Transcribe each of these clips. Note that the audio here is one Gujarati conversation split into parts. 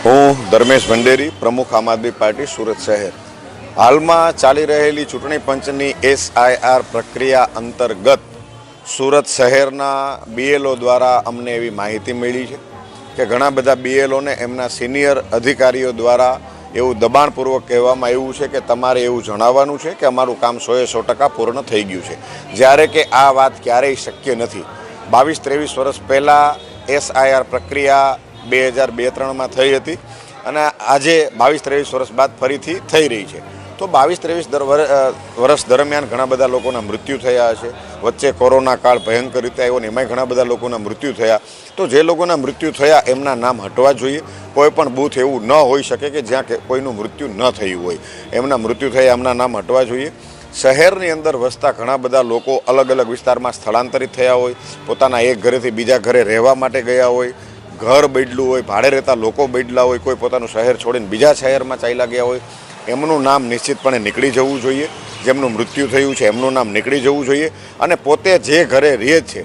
ધર્મેશ ભંડેરી, પ્રમુખ આમ આદમી પાર્ટી સુરત શહેર. હાલમાં ચાલી રહેલી ચૂંટણી પંચની એસઆઈઆર પ્રક્રિયા અંતર્ગત સુરત શહેરના બીએલઓ દ્વારા અમને એવી માહિતી મળી છે કે ઘણા બધા બીએલઓને એમના સિનિયર અધિકારીઓ દ્વારા એવું દબાણપૂર્વક કહેવામાં આવ્યું છે કે તમારે એવું જણાવવાનું છે કે અમારું કામ સોએ સો ટકા પૂર્ણ થઈ ગયું છે. જ્યારે કે આ વાત ક્યારેય શક્ય નથી. બાવીસ ત્રેવીસ વર્ષ પહેલાં એસઆઈઆર પ્રક્રિયા બે હજાર બે ત્રણમાં થઈ હતી અને આજે બાવીસ ત્રેવીસ વર્ષ બાદ ફરીથી થઈ રહી છે. તો બાવીસ ત્રેવીસ દર વર્ષ દરમિયાન ઘણા બધા લોકોના મૃત્યુ થયા છે વચ્ચે કોરોના કાળ ભયંકર રીતે આવ્યો ને એમાંય ઘણા બધા લોકોના મૃત્યુ થયા. તો જે લોકોના મૃત્યુ થયા એમના નામ હટવા જોઈએ. કોઈ પણ બૂથ એવું ન હોઈ શકે કે જ્યાં કે કોઈનું મૃત્યુ ન થયું હોય. એમના મૃત્યુ થયા એમના નામ હટવા જોઈએ. શહેરની અંદર વસતા ઘણા બધા લોકો અલગ અલગ વિસ્તારમાં સ્થળાંતરિત થયા હોય. પોતાના એક ઘરેથી બીજા ઘરે રહેવા માટે ગયા હોય. ઘર બદલું હોય, ભાડે રહેતા લોકો બદલા હોય, કોઈ પોતાનું શહેર છોડીને બીજા શહેરમાં ચાલ્યા ગયા હોય, એમનું નામ નિશ્ચિતપણે નીકળી જવું જોઈએ. જેમનું મૃત્યુ થયું છે, એમનું નામ નીકળી જવું જોઈએ. અને પોતે જે ઘરે રહે છે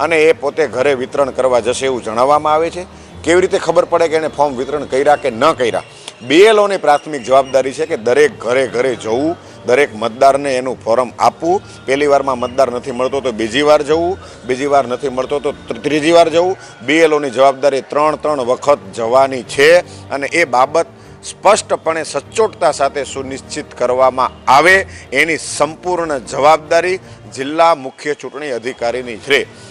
અને એ પોતે ઘરે વિતરણ કરવા જશે એવું જણાવવામાં આવે છે. કેવી રીતે ખબર પડે કે એને ફોર્મ વિતરણ કર્યા કે ન કર્યા? બીએલઓની પ્રાથમિક જવાબદારી છે કે દરેક ઘરે ઘરે જવું, દરેક મતદારને એનું ફોર્મ આપવું. પહેલી વારમાં મતદાર નથી મળતો તો બીજી વાર જવું, બીજી વાર નથી મળતો તો ત્રી- ત્રીજી વાર જવું. બીએલઓની જવાબદારી ત્રણ ત્રણ વખત જવાની છે અને એ બાબત સ્પષ્ટપણે સચોટતા સાથે સુનિશ્ચિત કરવામાં આવે. એની સંપૂર્ણ જવાબદારી જિલ્લા મુખ્ય ચૂંટણી અધિકારીની છે.